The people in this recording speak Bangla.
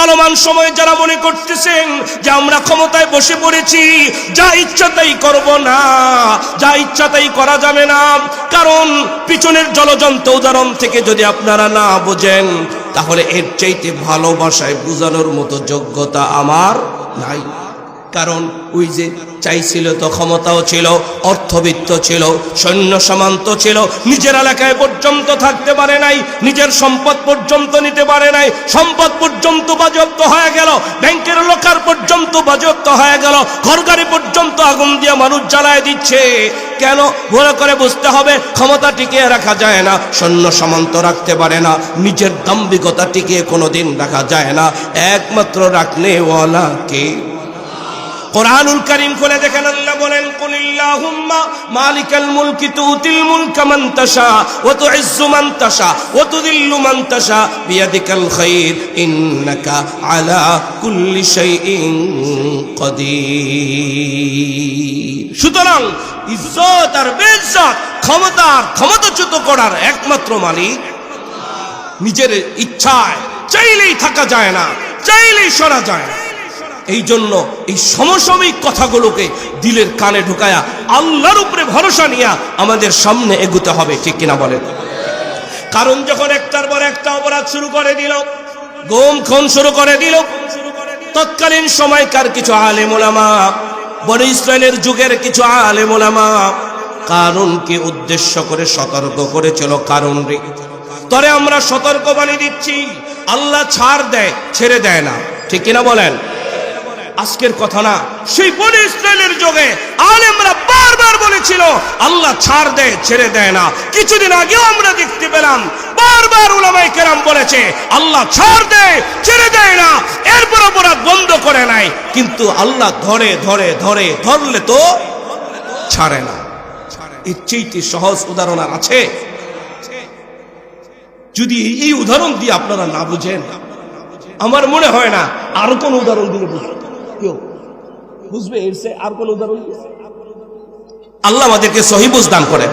চলমান সময়ে যারা মনে করতেছেন যে আমরা ক্ষমতায় বসে পড়েছি, যা ইচ্ছা তাই করব না, যা ইচ্ছা তাই করা যাবে না। কারণ পিছনের জলজন্ত উদাহরণ থেকে যদি আপনারা না বোঝেন, তাহলে এর চাইতে ভালোবাসায় বোঝানোর মতো যোগ্যতা আমার নাই। কারণ ওই যে চাইছিল তো ক্ষমতাও ছিল, অর্থবিত্ত ছিল, সৈন্য সামান্ত ছিল, নিজের এলাকায় পর্যন্ত থাকতে পারে নাই, নিজের সম্পদ পর্যন্ত নিতে পারে নাই, সম্পদ পর্যন্ত বাজপ্ত হয়ে গেল, ব্যাংকের লোকার পর্যন্ত বাজপ্ত হয়ে গেল, ঘরগাড়ি পর্যন্ত আগুন দিয়ে মানুষ জ্বালায় দিচ্ছে। কেন? ভরে করে বুঝতে হবে, ক্ষমতা টিকিয়ে রাখা যায় না, সৈন্য সামন্ত রাখতে পারে না, নিজের দাম্ভিকতা টিকিয়ে কোনোদিন রাখা যায় না, একমাত্র রাখনেওয়ালা কে? কোরআনুল করিম খুলে দেখেন আল্লাহ বলেন, কুলিল্লাহুম্মা মালিকাল মুলকি তুতিল মুলকা মান তাশা, ওয়া তুইজ্জু মান তাশা, ওয়া তুযিল্লু মান তাশা, বিয়াদিকাল খাইর, ইন্নাকা আলা কুল্লি শাইইন কাদির। সুতরাং ইজ্জত আর বেইজ্জত ক্ষমতার ক্ষমতাচ্যুত করার একমাত্র মালিক নিজের ইচ্ছায় চাইলেই থাকা যায় না, চাইলেই সরা যায় না। এই জন্য এই সমসাময়িক কথাগুলোকে দিলের কানে ঢুকায়া আল্লাহর উপরে ভরসা নিয়ে আমাদের সামনে এগুতে হবে, ঠিক কিনা বলেন? কারণ যখন একটার পর একটা অপরাধ শুরু করে দিল, গোম, খুন শুরু করে দিল, তৎকালীন সময়কার কিছু আলেমোলামা বড় ইসরায়েলের যুগের কিছু আলেমোলামা কারণকে উদ্দেশ্য করে সতর্ক করেছিল, কারণ রে। তরে আমরা সতর্ক বানিয়ে দিচ্ছি, আল্লাহ ছাড় দেয়, ছেড়ে দেয় না, ঠিক কিনা বলেন? আজকের কথা না, সেই বনে ইসরায়েলের যুগে আলেমরা বারবার বলেছিল, আল্লাহ ছাড় দেয়, ছেড়ে দেয় না। কিছুদিন আগেও আমরা দেখতে পেলাম, বারবার উলামাই কেরাম বলেছে, আল্লাহ ছাড় দেয়, ছেড়ে দেয় না, এরপর অপরাধ বন্ধ করে নাই। কিন্তু আল্লাহ ধরে ধরে ধরে, ধরলে তো ছাড়ে না। এর চেয়েতে সহজ উদাহরণ আর আছে। যদি এই উদাহরণ দিয়ে আপনারা না বুঝেন, আমার মনে হয় না আরও কোন উদাহরণ বুঝবে কেউ বুঝবে? এর আর কোন উদাহরণ আল্লাহ আমাদেরকে সহিবুজ দান করে